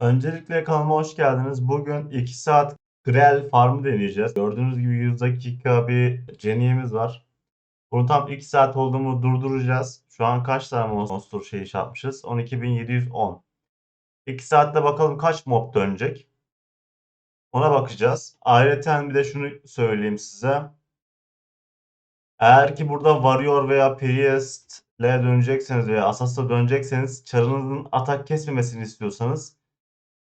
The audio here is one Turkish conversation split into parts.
Öncelikle kanalıma hoş geldiniz. Bugün 2 saat Grell Farm'ı deneyeceğiz. Gördüğünüz gibi 100 dakika bir Jenny'miz var. Bunu tam 2 saat olduğumu durduracağız. Şu an kaç tane monster şeyi şey yapmışız? 12.710. 2 saatte bakalım kaç mob dönecek. Ona bakacağız. Ayrıca bir de şunu söyleyeyim size. Eğer ki burada Warrior veya Priest'le dönecekseniz veya Assassin'a dönecekseniz çarınızın atak kesmemesini istiyorsanız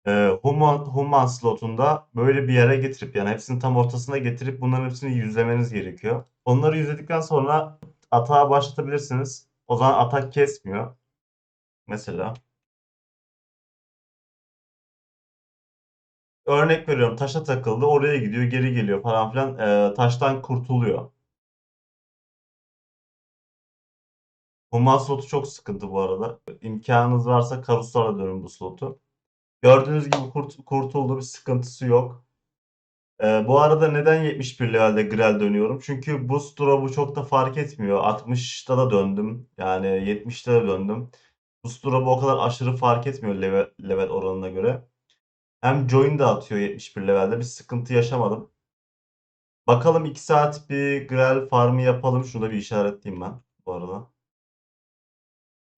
e, Human, Human slotunda böyle bir yere getirip yani hepsini tam ortasına getirip bunların hepsini yüzlemeniz gerekiyor. Onları yüzledikten sonra atağa başlatabilirsiniz. O zaman atak kesmiyor. Mesela. Örnek veriyorum taşa takıldı oraya gidiyor geri geliyor falan filan e, taştan kurtuluyor. Human slotu çok sıkıntı bu arada. İmkanınız varsa karuslarla dönün bu slotu. Gördüğünüz gibi kurt, kurtuldu bir sıkıntısı yok. Ee, bu arada neden 71 levelde Grell dönüyorum? Çünkü boost drop'u çok da fark etmiyor. 60'ta da döndüm. Yani 70'te de döndüm. Boost drop'u o kadar aşırı fark etmiyor level, level oranına göre. Hem join de atıyor 71 levelde. Bir sıkıntı yaşamadım. Bakalım 2 saat bir Grell farmı yapalım. Şunu da bir işaretleyeyim ben bu arada.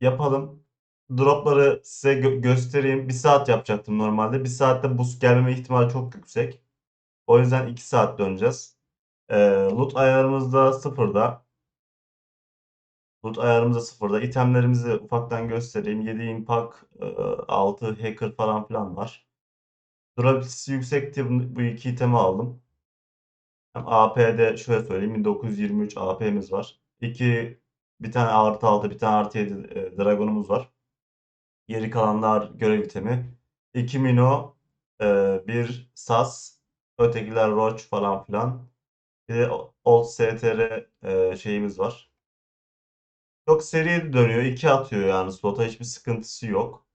Yapalım. Dropları size gö- göstereyim. Bir saat yapacaktım normalde. Bir saatte boost gelmeme ihtimali çok yüksek. O yüzden 2 saat döneceğiz. Ee, loot ayarımız da sıfırda. Loot ayarımız da sıfırda. İtemlerimizi ufaktan göstereyim. 7 impact, e, 6 hacker falan filan var. Durability'si yüksekti. Bu bu iki itemi aldım. Hem AP'de şöyle söyleyeyim. 1923 AP'miz var. 2 bir tane artı 6 bir tane artı 7 e, dragonumuz var. Geri kalanlar görev itemi. 2 Mino, e, bir Sas, ötekiler Roach falan filan. Bir de Old STR e, şeyimiz var. Çok seri dönüyor. 2 atıyor yani slota hiçbir sıkıntısı yok.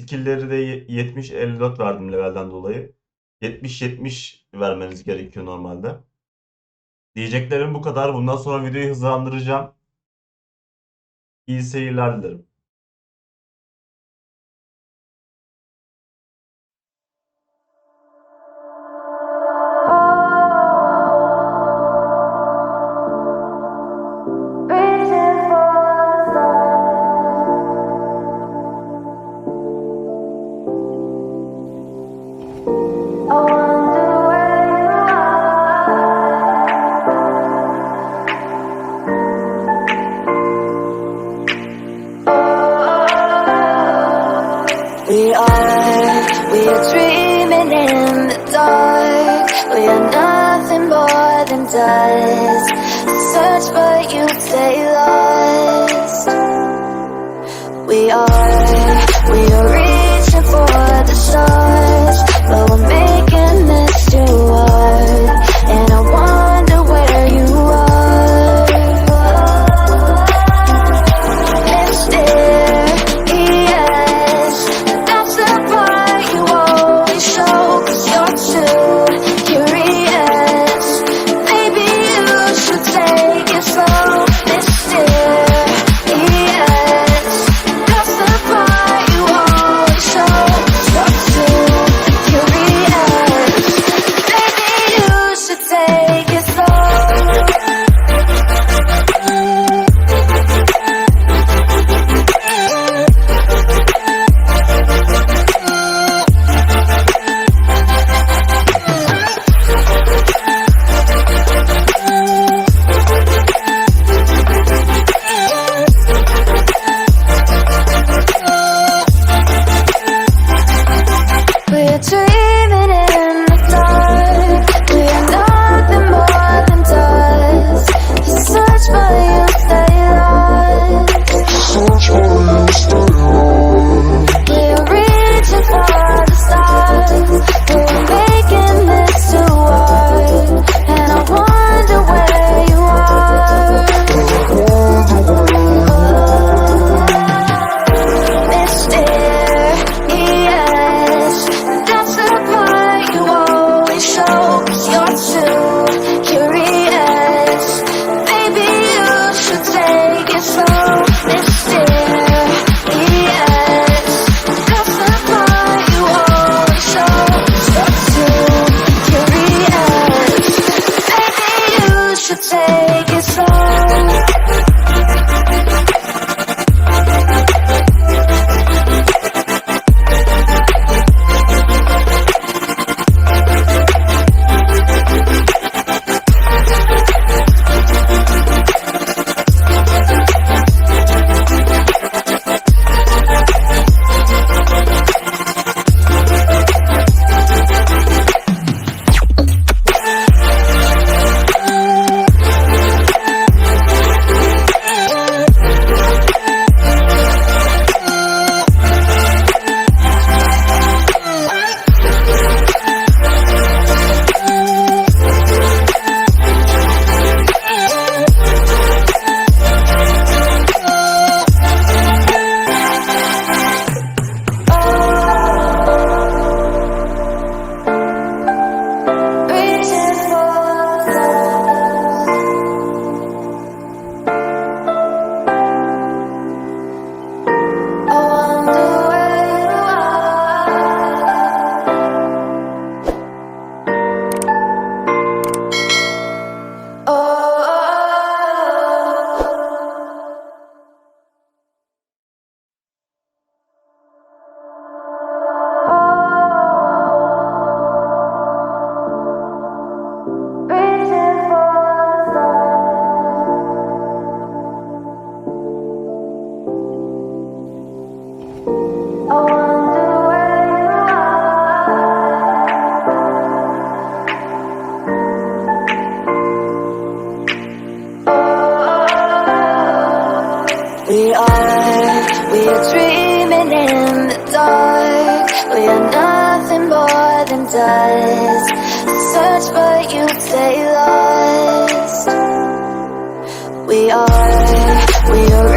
Skill'leri de 70-54 verdim levelden dolayı. 70-70 vermeniz gerekiyor normalde. Diyeceklerim bu kadar. Bundan sonra videoyu hızlandıracağım. İyi seyirler dilerim. Search but you stay lost. We are, We are, we are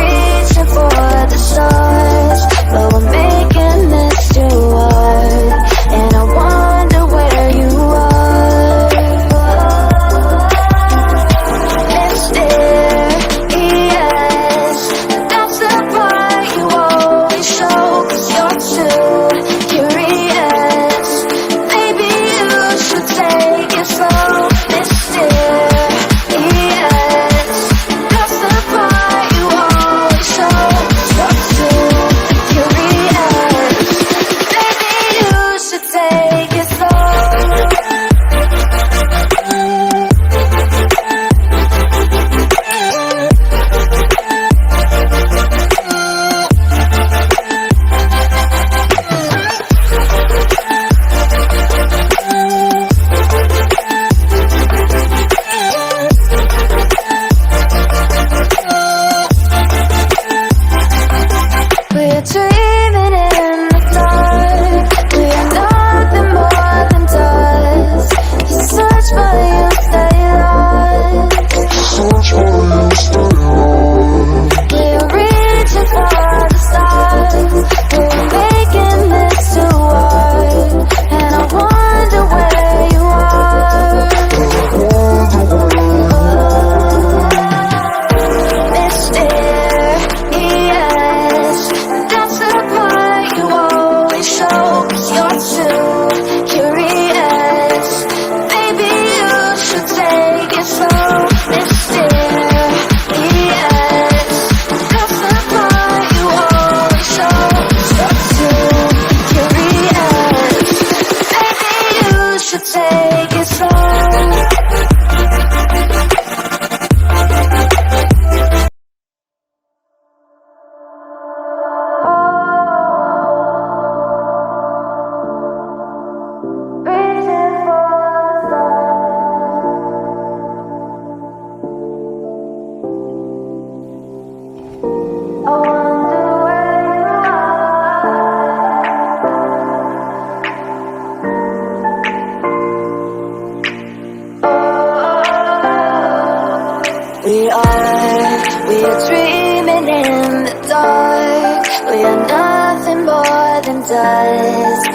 We are nothing more than dust.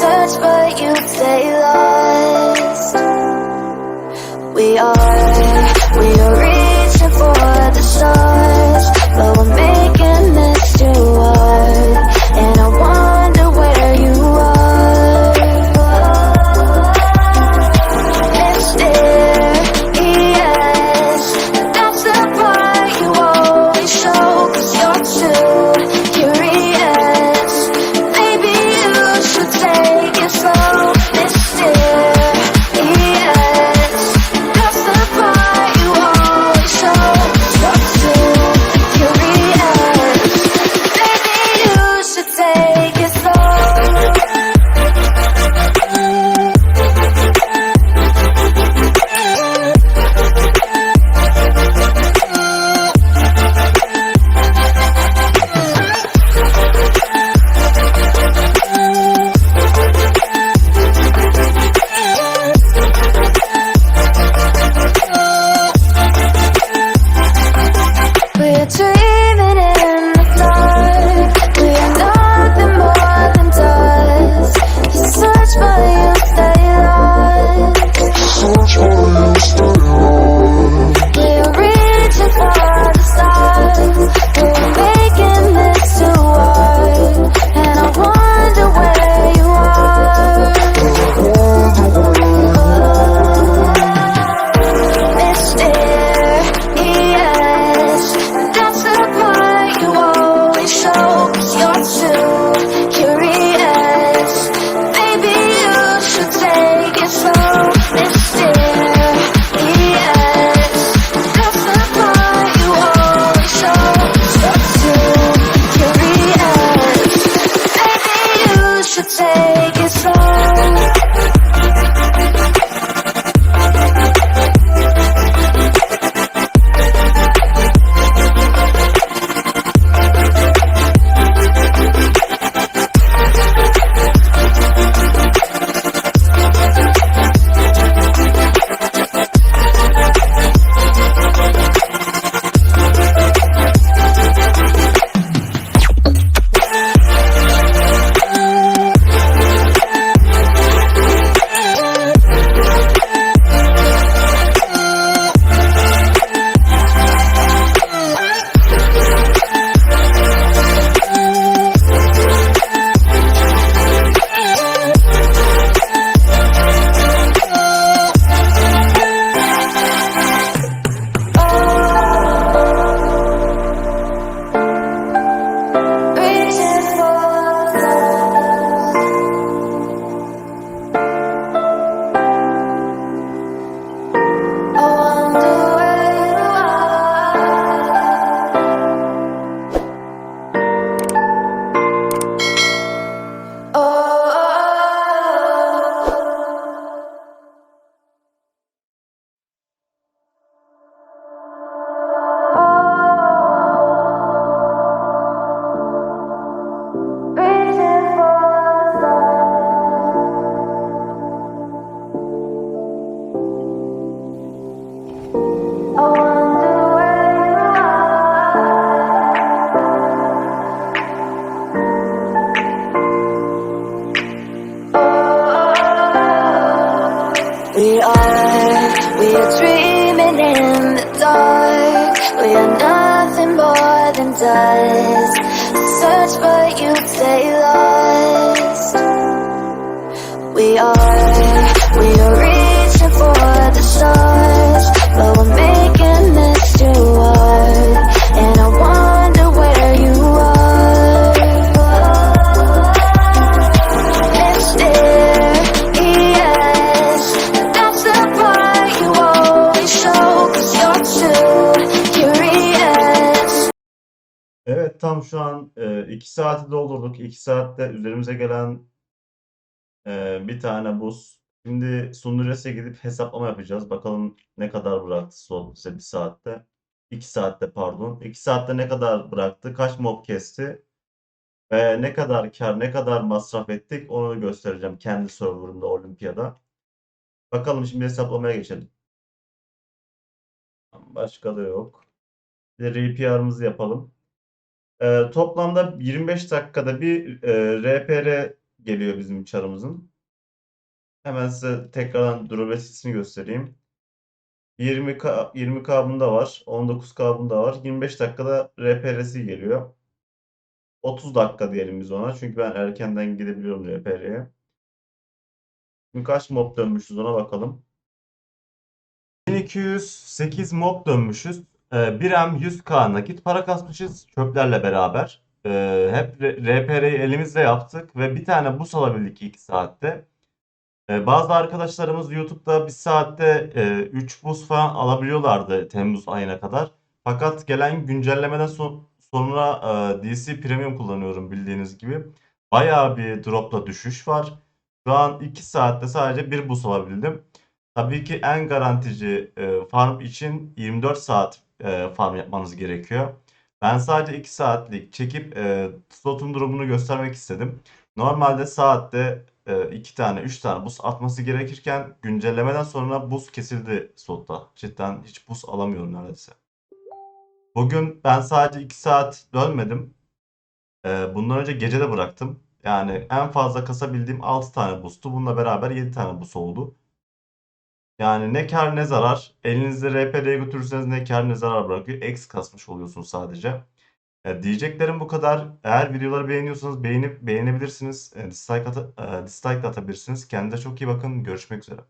Search but you stay lost. We are should take. Şu an 2 saati doldurduk. 2 saatte üzerimize gelen e, bir tane buz. Şimdi sunucuya gidip hesaplama yapacağız. Bakalım ne kadar bıraktı slot bize bir saatte. 2 saatte pardon. 2 saatte ne kadar bıraktı? Kaç mob kesti? Ve ne kadar kar, ne kadar masraf ettik onu göstereceğim kendi serverımda Olimpiyada. Bakalım şimdi hesaplamaya geçelim. Başka da yok. Bir de RPR'ımızı yapalım. Ee, toplamda 25 dakikada bir e, RPR geliyor bizim çarımızın. Hemen size tekrardan drone listesini göstereyim. 20K, 20K bunda var. 19K bunda var. 25 dakikada RPR'si geliyor. 30 dakika diyelim biz ona. Çünkü ben erkenden gidebiliyorum RPR'ye. Şimdi kaç mob dönmüşüz ona bakalım. 1208 mob dönmüşüz. Ee, 1 M 100K nakit para kasmışız çöplerle beraber. Ee, hep RPR'yi elimizle yaptık ve bir tane bus alabildik 2 saatte. Ee, bazı arkadaşlarımız YouTube'da bir saatte 3 bus falan alabiliyorlardı Temmuz ayına kadar. Fakat gelen güncellemeden son- sonra e, DC Premium kullanıyorum bildiğiniz gibi. Bayağı bir dropla düşüş var. Şu an 2 saatte sadece bir bus alabildim. Tabii ki en garantici e, farm için 24 saat e, farm yapmanız gerekiyor. Ben sadece 2 saatlik çekip e, slotun durumunu göstermek istedim. Normalde saatte 2 tane 3 tane bus atması gerekirken güncellemeden sonra bus kesildi slotta. Cidden hiç bus alamıyorum neredeyse. Bugün ben sadece 2 saat dönmedim. E, bundan önce gece de bıraktım. Yani en fazla kasabildiğim 6 tane bustu. Bununla beraber 7 tane bus oldu. Yani ne kar ne zarar. Elinizde RPR'ye götürürseniz ne kar ne zarar bırakıyor. X kasmış oluyorsunuz sadece. E, diyeceklerim bu kadar. Eğer videoları beğeniyorsanız beğenip beğenebilirsiniz. E, dislike, ata- e, dislike atabilirsiniz. Kendinize çok iyi bakın. Görüşmek üzere.